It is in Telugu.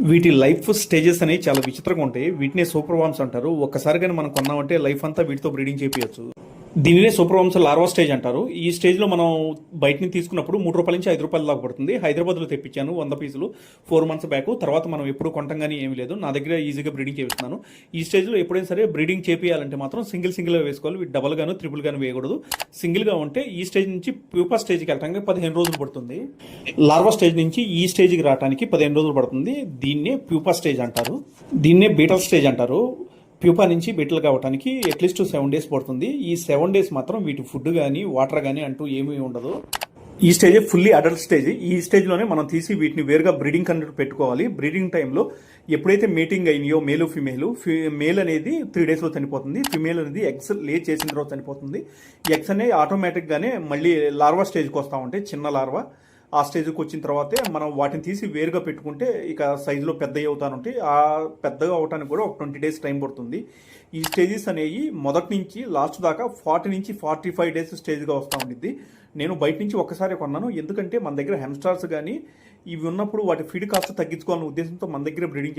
వీటి లైఫ్ స్టేజెస్ అనేవి చాలా విచిత్రంగా ఉంటాయి. వీటినే సూపర్ వామ్స్ అంటారు. ఒక్కసారి కానీ మనం కొన్నామంటే లైఫ్ అంతా వీటితో బ్రీడింగ్ చేపించచ్చు దీనినే సూపర్ వామ్స్ లార్వా స్టేజ్ అంటారు. ఈ స్టేజ్లో మనం బయటని తీసుకున్నప్పుడు మూడు రూపాయల నుంచి ఐదు రూపాయల దాకా పడుతుంది. హైదరాబాద్లో తెప్పించాను వంద పీసులు. ఫోర్ మంత్స్ బ్యాక్ తర్వాత మనం ఎప్పుడు కొంటాం కానీ ఏమీ లేదు. నా దగ్గర ఈజీగా బ్రీడింగ్ చేపిస్తున్నాను. ఈ స్టేజ్లో ఎప్పుడైనా సరే బ్రీడింగ్ చేపియాలంటే మాత్రం సింగిల్ సింగిల్గా వేసుకోవాలి. డబల్ గాను త్రిపుల్ గాను వేయకూడదు. సింగిల్గా ఉంటే ఈ స్టేజ్ నుంచి ప్యూపర్ స్టేజ్కి వెళ్ళడానికి పదిహేను రోజులు పడుతుంది. లార్వా స్టేజ్ నుంచి ఈ స్టేజ్కి రావడానికి పదిహేను రోజులు పడుతుంది. దీన్నే ప్యూపర్ స్టేజ్ అంటారు. దీన్నే బీటల్ స్టేజ్ అంటారు. ప్యూపా నుంచి బీటల్ కావడానికి అట్లీస్ట్ సెవెన్ డేస్ పడుతుంది. ఈ సెవెన్ డేస్ మాత్రం వీటి ఫుడ్ కానీ వాటర్ కానీ అంటూ ఏమీ ఉండదు. ఈ స్టేజ్ ఫుల్లీ అడల్ట్ స్టేజ్ ఈ స్టేజ్లోనే మనం తీసి వీటిని వేరుగా బ్రీడింగ్ కండక్ట్ పెట్టుకోవాలి. బ్రీడింగ్ టైంలో ఎప్పుడైతే మీటింగ్ అయినాయో మేలు ఫిమేల్ మేల్ అనేది త్రీ డేస్లో చనిపోతుంది. ఫిమేల్ అనేది ఎగ్స్ లే చేసిన తర్వాత చనిపోతుంది. ఎగ్స్ అనేది ఆటోమేటిక్గానే మళ్ళీ లార్వా స్టేజ్కి వస్తూ ఉంటాయి. చిన్న లార్వా ఆ స్టేజ్కి వచ్చిన తర్వాతే మనం వాటిని తీసి వేరుగా పెట్టుకుంటే ఇక సైజులో పెద్దవి అవుతానుంటే ఆ పెద్దగా అవడానికి కూడా ఒక ట్వంటీ డేస్ టైం పడుతుంది. ఈ స్టేజెస్ అనేవి మొదటి నుంచి లాస్ట్ దాకా ఫార్టీ నుంచి ఫార్టీ ఫైవ్ డేస్ స్టేజ్గా వస్తూ ఉండిద్ది. నేను బయట నుంచి ఒక్కసారి కొన్నాను. ఎందుకంటే మన దగ్గర హెమ్స్టార్స్ కానీ ఇవి ఉన్నప్పుడు వాటి ఫీడ్ కాస్ట్ తగ్గించుకోవాలనే ఉద్దేశంతో మన దగ్గర బ్రీడింగ్